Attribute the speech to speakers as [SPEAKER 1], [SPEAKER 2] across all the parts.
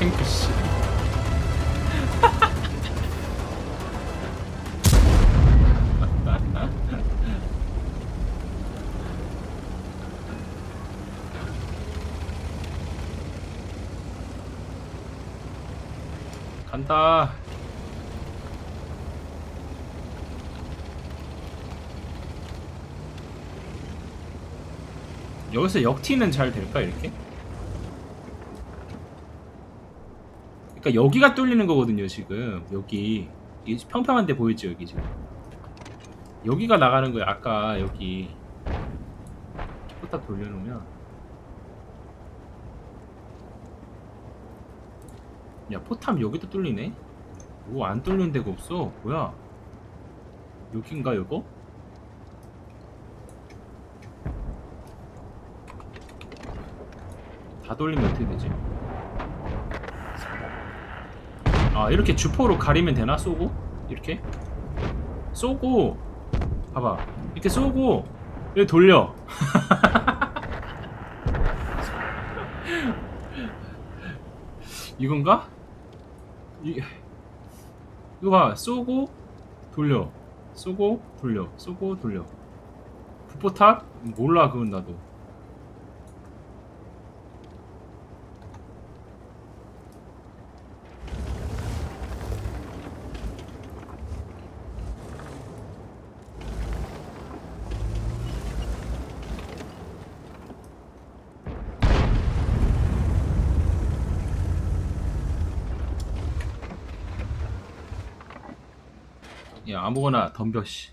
[SPEAKER 1] 탱크 씨. 간다. 여기서 역티는 잘 될까 이렇게? 그러니까 여기가 뚫리는 거거든요 지금. 여기. 이 평평한데 보이죠 여기 지금? 여기가 나가는 거야 아까 여기. 딱 돌려놓으면. 야 포탑 여기도 뚫리네? 오 안 뚫리는 데가 없어. 뭐야? 여긴가 이거? 다 돌리면 어떻게 되지? 아 이렇게 주포로 가리면 되나? 쏘고? 이렇게? 쏘고! 봐봐. 이렇게 쏘고! 이렇게 돌려. 이건가? 이 이거 봐. 쏘고 돌려. 쏘고 돌려. 쏘고 돌려. 부포탑? 몰라 그건 나도 야 아무거나 덤벼 씨.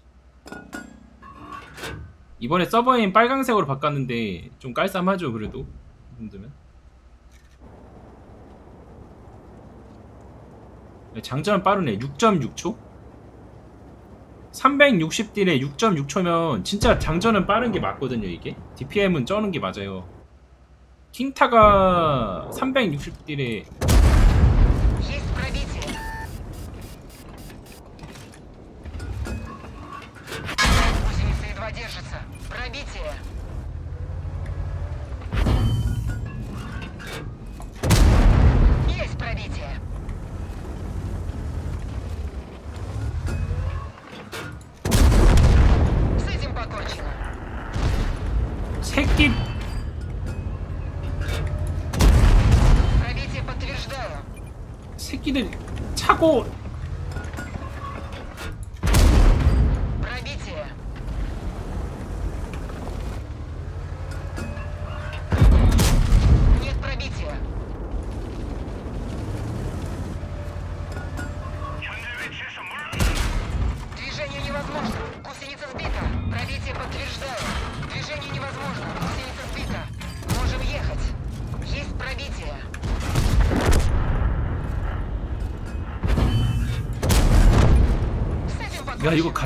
[SPEAKER 1] 이번에 서버인 빨강색으로 바꿨는데 좀 깔쌈하죠 그래도. 이 정도면. 야, 장전은 빠르네. 6.6초? 360딜에 6.6초면 진짜 장전은 빠른 게 맞거든요 이게. DPM은 쩌는 게 맞아요. 킹타가 360딜에 차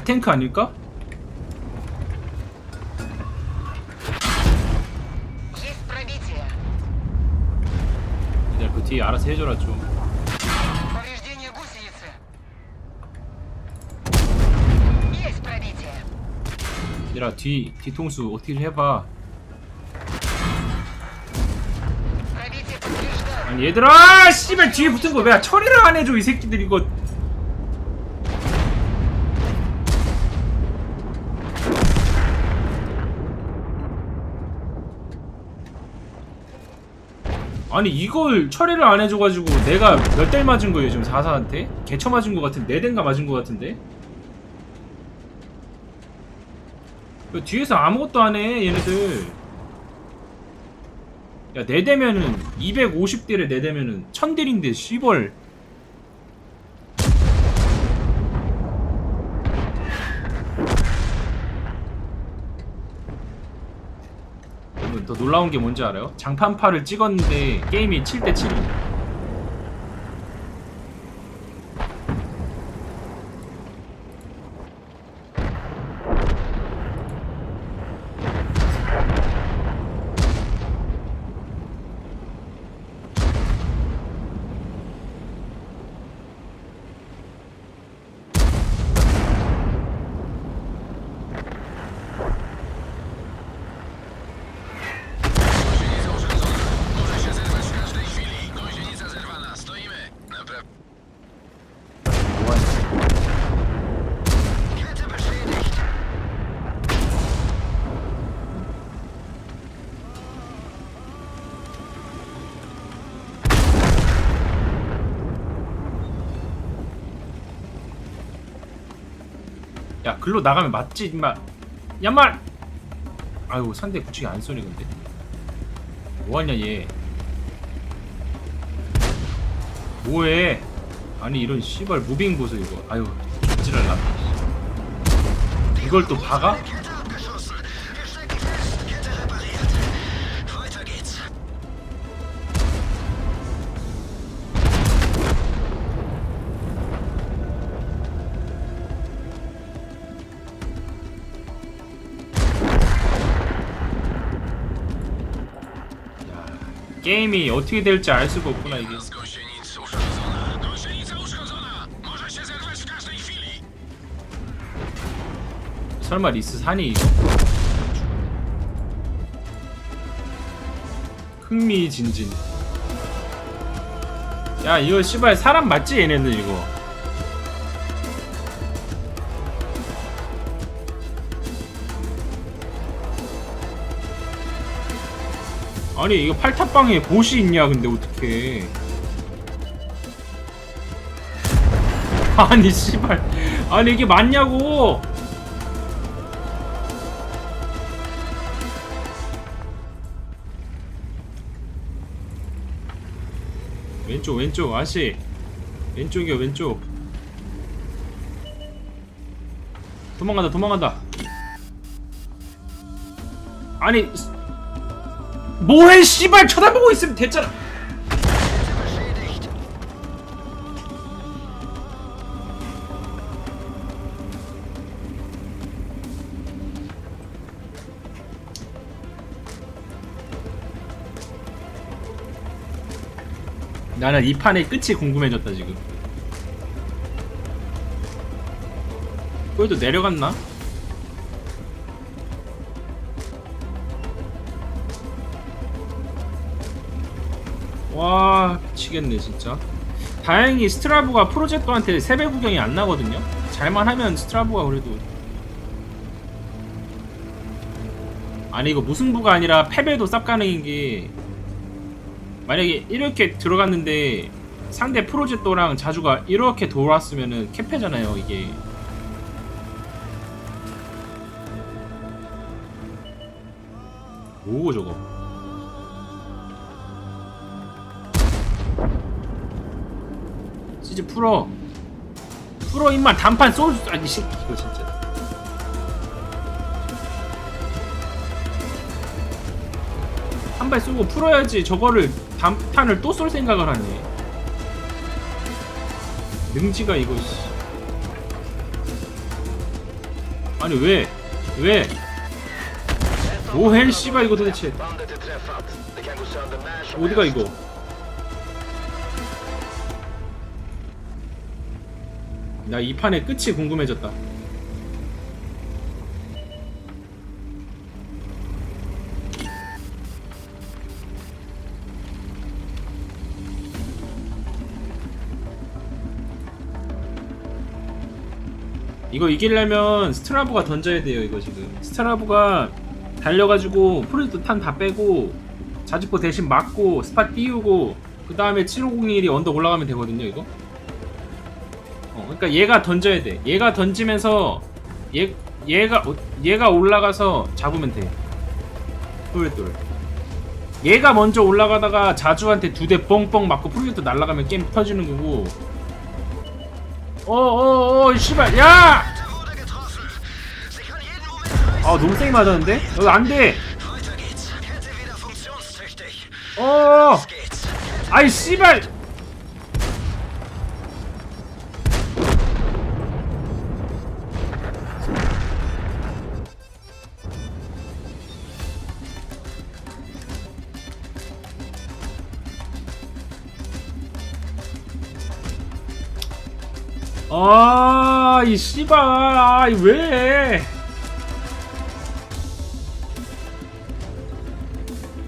[SPEAKER 1] 탱크 아닐까? 그 뒤에 알아서 해줘라 좀. 얘들아 뒤 뒤통수 어떻게 해봐. 아니 얘들아 씨발 뒤에 붙은 거 왜 처리를 안 해줘 이 새끼들 이거. 아니 이걸 처리를 안 해줘가지고 내가 몇 대 맞은 거예요 지금 사사한테? 개처 맞은 거 같은데 네 대인가 맞은 거 같은데? 그 뒤에서 아무것도 안 해 얘네들 야, 네 대면은 250딜에 네 대면은 1000딜인데 씨벌. 더 놀라운 게 뭔지 알아요? 장판파를 찍었는데 게임이 7대 7. 야 글로 나가면 맞지 임마. 야마 아유 상대 구축이 안 쏘네 근데. 뭐하냐 얘. 뭐해? 아니 이런 씨발 무빙 보소 이거. 아유 지랄나? 이걸 또 박아? 게임이 어떻게 될지 알 수가 없구나 이게! 설마 리스 산이 이거 흥미진진 야 이거 씨발 사람 맞지 얘네들 이거 아니 이거 팔탑방에 보시 있냐 근데 어떡해. 아니 씨발. 아니 이게 맞냐고. 왼쪽 왼쪽 아씨. 왼쪽이야 왼쪽. 도망간다 도망간다. 아니 스- 뭐해 씨발. 쳐다보고 있으면 됐잖아. 나는 이 판의 끝이 궁금해졌다 지금. 거기도 내려갔나? 와 미치겠네 진짜. 다행히 스트라브가 프로젝터한테 세배 구경이 안 나거든요. 잘만 하면 스트라브가 그래도. 아니 이거 무승부가 아니라 패배도 쌉 가능인 게 만약에 이렇게 들어갔는데 상대 프로젝터랑 자주가 이렇게 돌았으면은 캐패잖아요 이게. 뭐고 저거 시즈 풀어. 풀어 임마. 단판 쏠 수- 아니 이 새끼 이거 진짜. 한 발 쏘고 풀어야지 저거를 단판을 또 쏠 생각을 하네. 능지가 이거 씨. 아니 왜? 왜? 뭐해 씨발 이거 도대체. 어디가 이거 나 이 판의 끝이 궁금해졌다. 이거 이기려면 스트라브가 던져야 돼요 이거 지금. 스트라브가 달려가지고 프로젝트 탄 다 빼고 자주포 대신 맞고 스팟 띄우고 그 다음에 7501이 언덕 올라가면 되거든요 이거. 어, 그러니까 얘가 던져야 돼 얘가 던지면서 얘, 얘가 어, 얘가 올라가서 잡으면 돼 똘똘 얘가 먼저 올라가다가 자주한테 두 대 뻥뻥 맞고 프로젝트 날아가면 게임 터지는 거고 어어어 씨발 야!
[SPEAKER 2] Sie kann jeden Moment
[SPEAKER 1] 아 너무 세게 맞았는데? 어 안돼
[SPEAKER 2] wieder funktionstüchtig.
[SPEAKER 1] 어. 아이 씨발 아, 이 씨발, 아, 이 왜?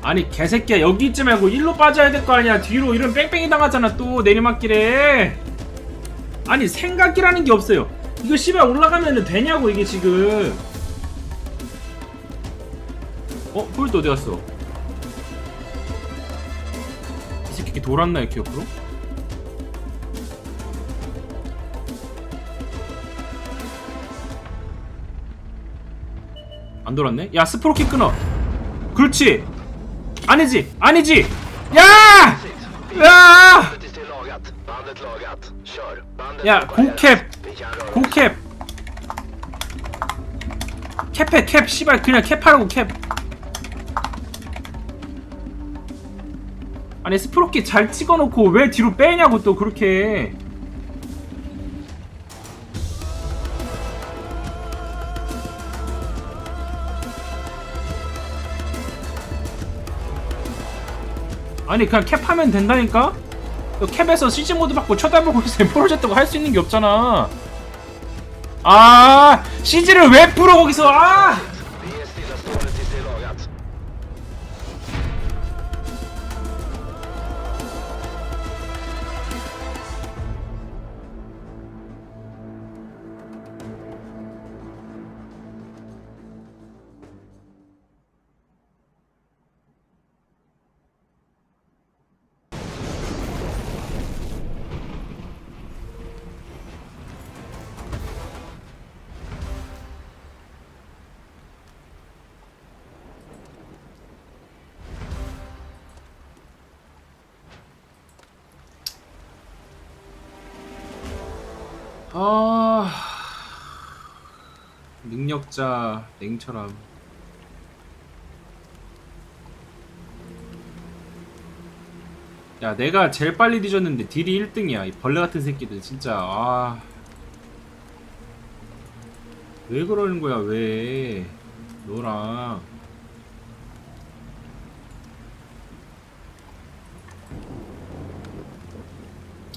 [SPEAKER 1] 아니 개새끼야 여기 있지 말고 일로 빠져야 될 거 아니야 뒤로 이런 뺑뺑이 당하잖아 또 내리막길에 아니 생각이라는 게 없어요 이거 씨발 올라가면 되냐고 이게 지금 어? 폴트 어디 갔어? 이 새끼 돌았나 이렇게 옆으로? 안 돌았네? 야 스프로키 끊어 그렇지 아니지 아니지 야! 야! 야. 고캡. 고캡 캡해 캡 씨발 그냥 캡하라고 캡 아니 스프로키 잘 찍어놓고 왜 뒤로 빼냐고 또 그렇게 아니 그냥 캡하면 된다니까? 너 캡에서 CG 모드 받고 쳐다보고 있으면 프로젝트가 할 수 있는 게 없잖아. 아 CG를 왜 풀어 거기서? 아 아 능력자 냉철함. 야 내가 제일 빨리 뒤졌는데 딜이 1등이야. 이 벌레 같은 새끼들 진짜. 아. 왜 그러는 거야 왜? 너랑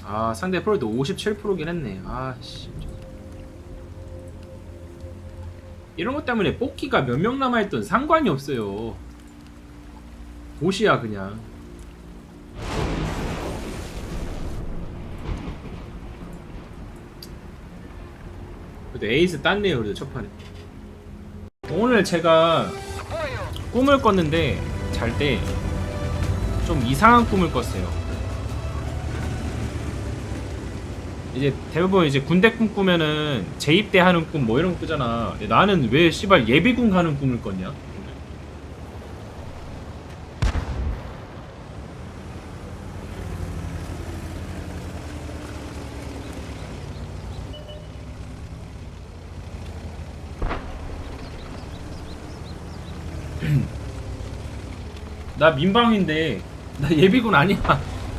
[SPEAKER 1] 아 상대 프로도 57%긴 했네. 아씨. 이런 것 때문에 뽑기가 몇 명 남아있던 상관이 없어요. 도시야 그냥. 그래도 에이스 땄네요 그래도 첫판에. 오늘 제가 꿈을 꿨는데 잘 때 좀 이상한 꿈을 꿨어요. 이제 대부분 이제 군대 꿈 꾸면은 재입대 하는 꿈 뭐 이런 거 꾸잖아. 나는 왜 씨발 예비군 가는 꿈을 꿨냐? 나 민방인데 나 예비군 아니야.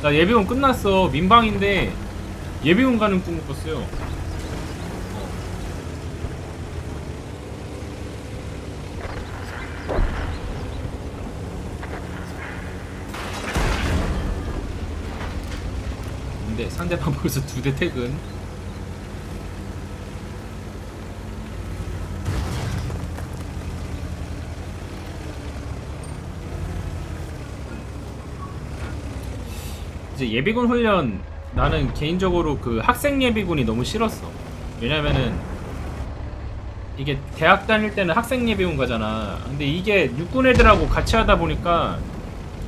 [SPEAKER 1] 나 예비군 끝났어. 민방인데 예비군 가는 꿈을 꿨어요. 근데 상대방 벌써 두 대 퇴근. 이제 예비군 훈련 나는 개인적으로 그 학생 예비군이 너무 싫었어. 왜냐면은 이게 대학 다닐 때는 학생 예비군 가잖아. 근데 이게 육군 애들하고 같이 하다 보니까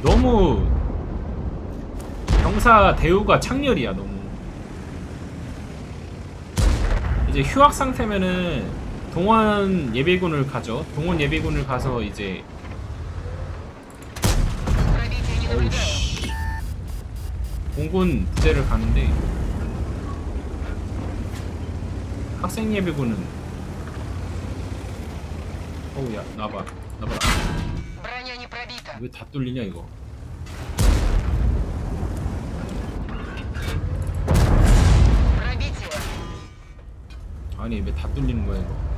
[SPEAKER 1] 너무 병사 대우가 창렬이야 너무. 이제 휴학 상태면은 동원 예비군을 가죠. 동원 예비군을 가서 이제 오우씨. 공군 부대를 가는데 학생 예비군은 어우 야 나봐. 나봐라 왜 다 뚫리냐 이거? 아니 왜 다 뚫리는 거야 이거?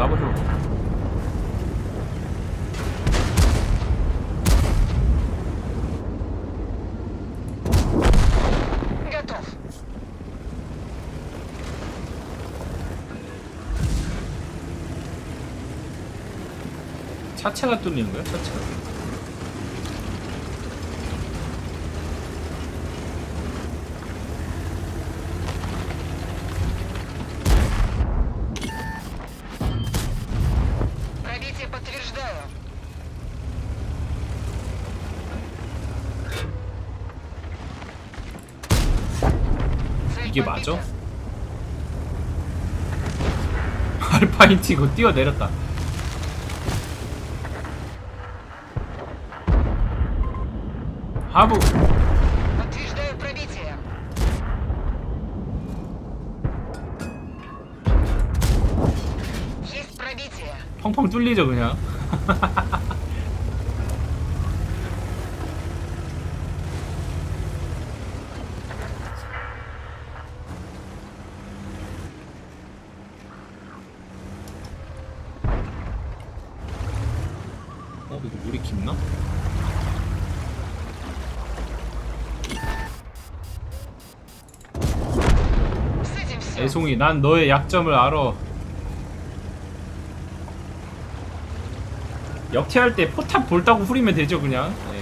[SPEAKER 3] 나보죠.
[SPEAKER 1] 차체가 뚫리는 거야? 차체가. 라인 튀고 뛰어내렸다. 하부. 펑펑 뚫리죠 그냥. 배송이 난 너의 약점을 알아. 역퇴할 때 포탑 볼다고 후리면 되죠 그냥. 예.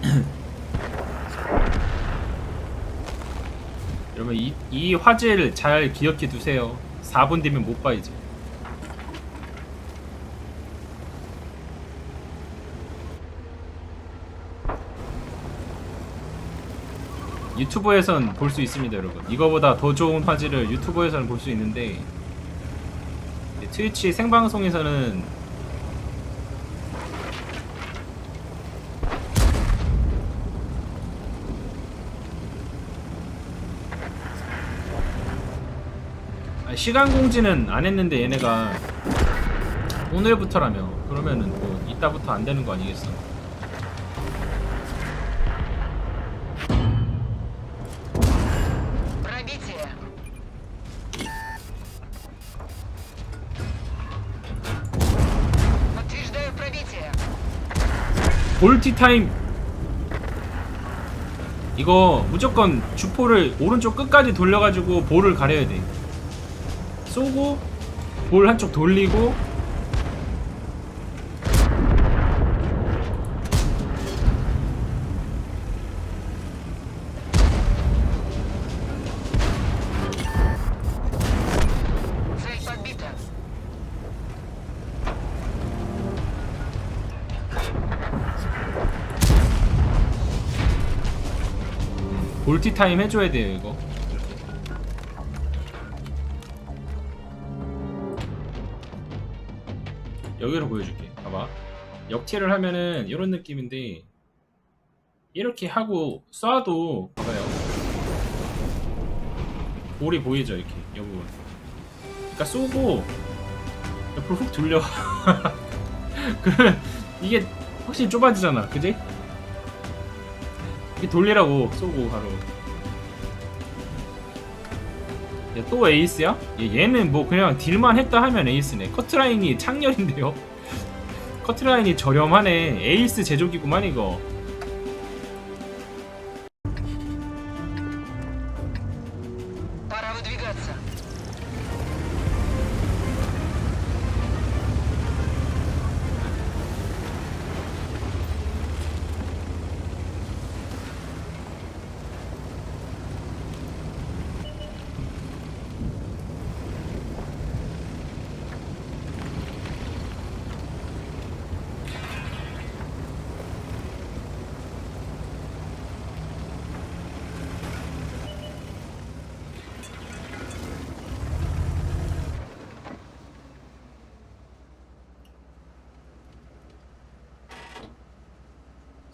[SPEAKER 1] 네. 여러분 이, 이 화제를 잘 기억해 두세요. 4분 되면 못 봐 이제. 유튜브에선 볼 수 있습니다 여러분. 이거보다 더 좋은 화질을 유튜브에서는 볼 수 있는데 네, 트위치 생방송에서는 아, 시간 공지는 안 했는데 얘네가 오늘부터라며. 그러면은 뭐 이따부터 안 되는 거 아니겠어 볼티 타임. 이거 무조건 주포를 오른쪽 끝까지 돌려가지고 볼을 가려야 돼. 쏘고 볼 한쪽 돌리고 볼티 타임 해줘야 돼요 이거. 여기로 보여줄게. 봐봐. 역티를 하면은 이런 느낌인데 이렇게 하고 쏴도 봐봐요. 볼이 보이죠 이렇게. 이 부분. 그러니까 쏘고 옆으로 훅 돌려. 그러면 이게 확실히 좁아지잖아 그지? 돌리라고 쏘고 바로. 얘또 에이스야? 얘, 얘는 뭐 그냥 딜만 했다 하면 에이스네. 커트라인이 창렬인데요? 커트라인이 저렴하네. 에이스 제조기구만 이거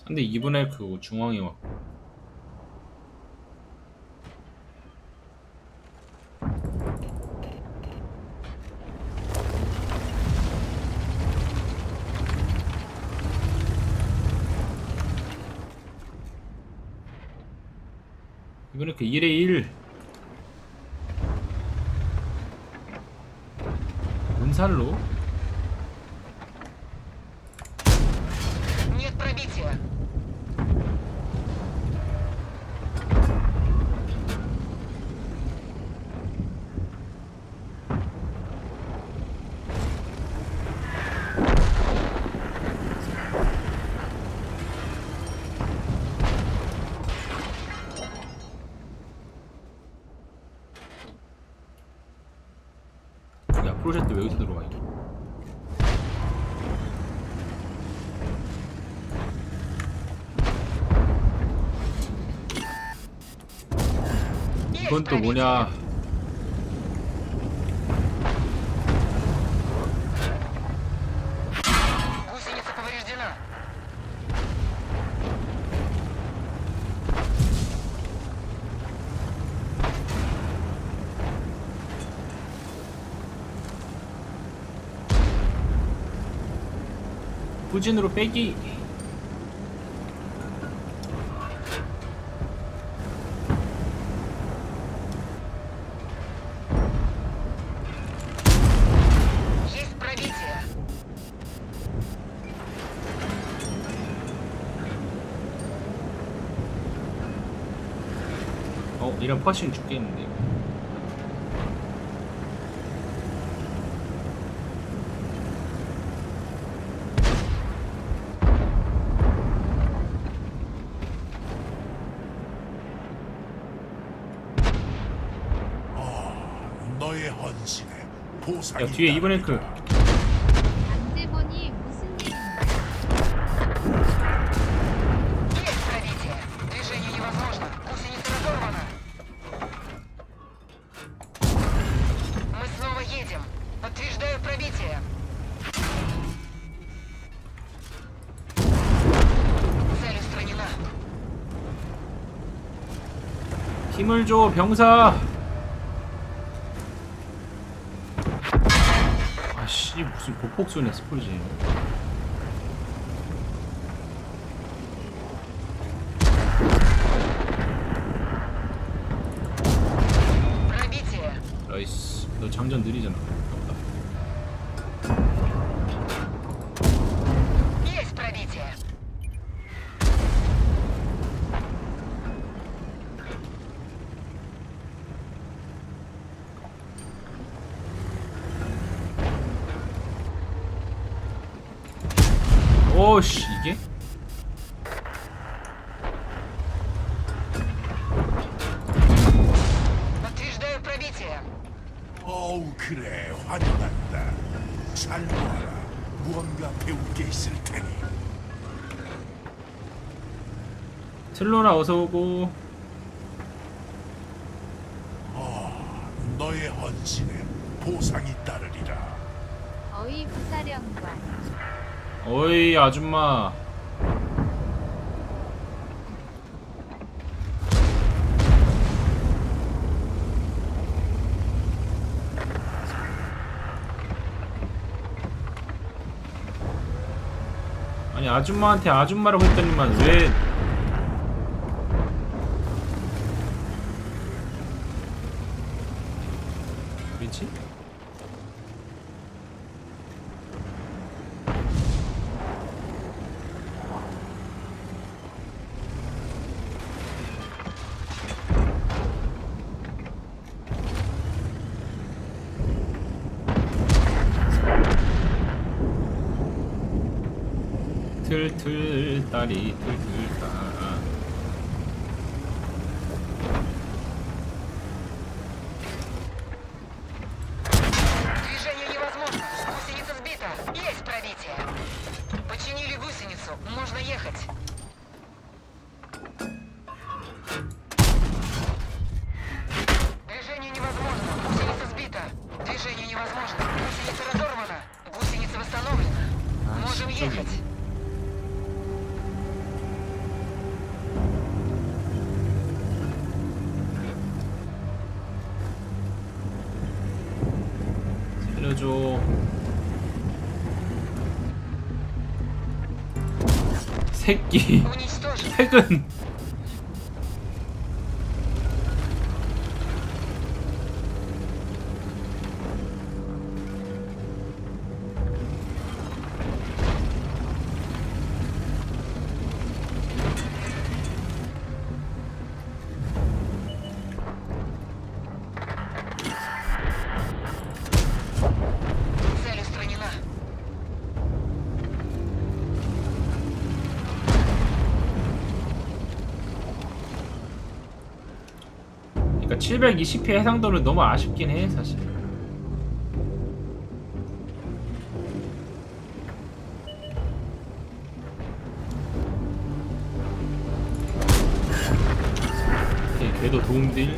[SPEAKER 1] 근데 2분의 그 중앙에 와 이번에 그 1에 프로젝트 왜 여기서 들어가 있냐 이건 또 뭐냐? 후진으로 빼기.
[SPEAKER 3] Есть пробитие.
[SPEAKER 1] 어, 이런 퍼싱 죽겠는데. 이거. 야 뒤에 이번 앵크.
[SPEAKER 4] 안대보니 무슨 일인가?
[SPEAKER 3] Есть пробитие. Движение невозможно. Гусеница разорвана. Мы снова едем. Подтверждаю пробитие. Цель устранена.
[SPEAKER 1] 힘을 줘 병사. 보폭 쏘네 스포지. 어씨 이게?
[SPEAKER 5] 어우 그래 환영한다. 잘 보아라. 무언가 배울 게 있을 테니.
[SPEAKER 1] 슬로라 어서 오고.
[SPEAKER 5] 아 너의 헌신에 보상이
[SPEAKER 4] 어이
[SPEAKER 1] 아줌마. 아니 아줌마한테 아줌마라고 했더니만 왜 大理， 새끼.
[SPEAKER 3] 핵은
[SPEAKER 1] 그러니까 720회 해상도는 너무 아쉽긴 해 사실. 걔도 도움딜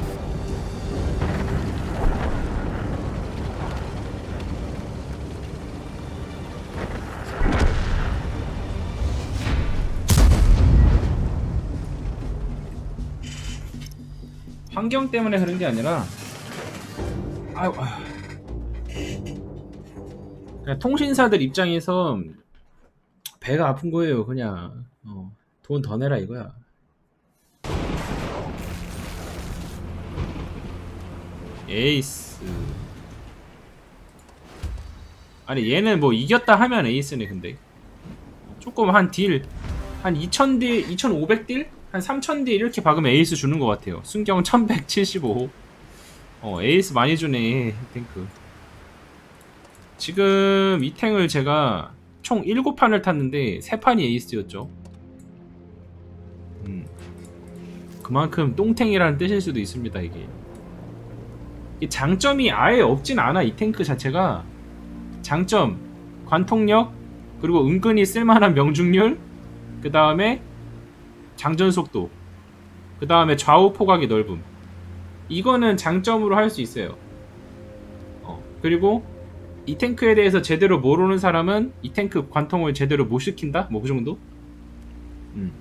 [SPEAKER 1] 환경 때문에 그런 게 아니라 아유 아. 그냥 통신사들 입장에서 배가 아픈 거예요 그냥. 어, 돈 더 내라 이거야. 에이스. 아니 얘는 뭐 이겼다 하면 에이스네 근데. 조금 한 딜 한 2000딜 2500딜 한 3000딜 이렇게 박으면 에이스 주는 것 같아요. 순경 1175 어 에이스 많이 주네 탱크. 지금 이 탱을 제가 총 7판을 탔는데 3판이 에이스였죠. 음. 그만큼 똥탱이라는 뜻일 수도 있습니다 이게. 이 장점이 아예 없진 않아 이 탱크 자체가. 장점 관통력 그리고 은근히 쓸만한 명중률 그 다음에 장전 속도 그 다음에 좌우 포각이 넓음 이거는 장점으로 할 수 있어요 어, 그리고 이 탱크에 대해서 제대로 모르는 사람은 이 탱크 관통을 제대로 못 시킨다? 뭐 그 정도? 음.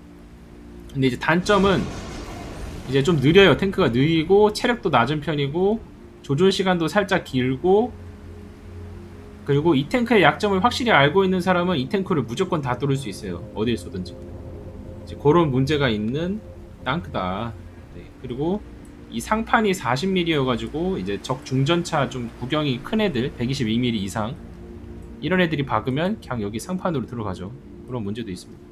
[SPEAKER 1] 근데 이제 단점은 이제 좀 느려요 탱크가 느리고 체력도 낮은 편이고 조준 시간도 살짝 길고 그리고 이 탱크의 약점을 확실히 알고 있는 사람은 이 탱크를 무조건 다 뚫을 수 있어요 어딜 쏘든지 이제 그런 문제가 있는 땅크다. 네, 그리고 이 상판이 40mm여가지고 이제 적 중전차 좀 구경이 큰 애들 122mm 이상 이런 애들이 박으면 그냥 여기 상판으로 들어가죠. 그런 문제도 있습니다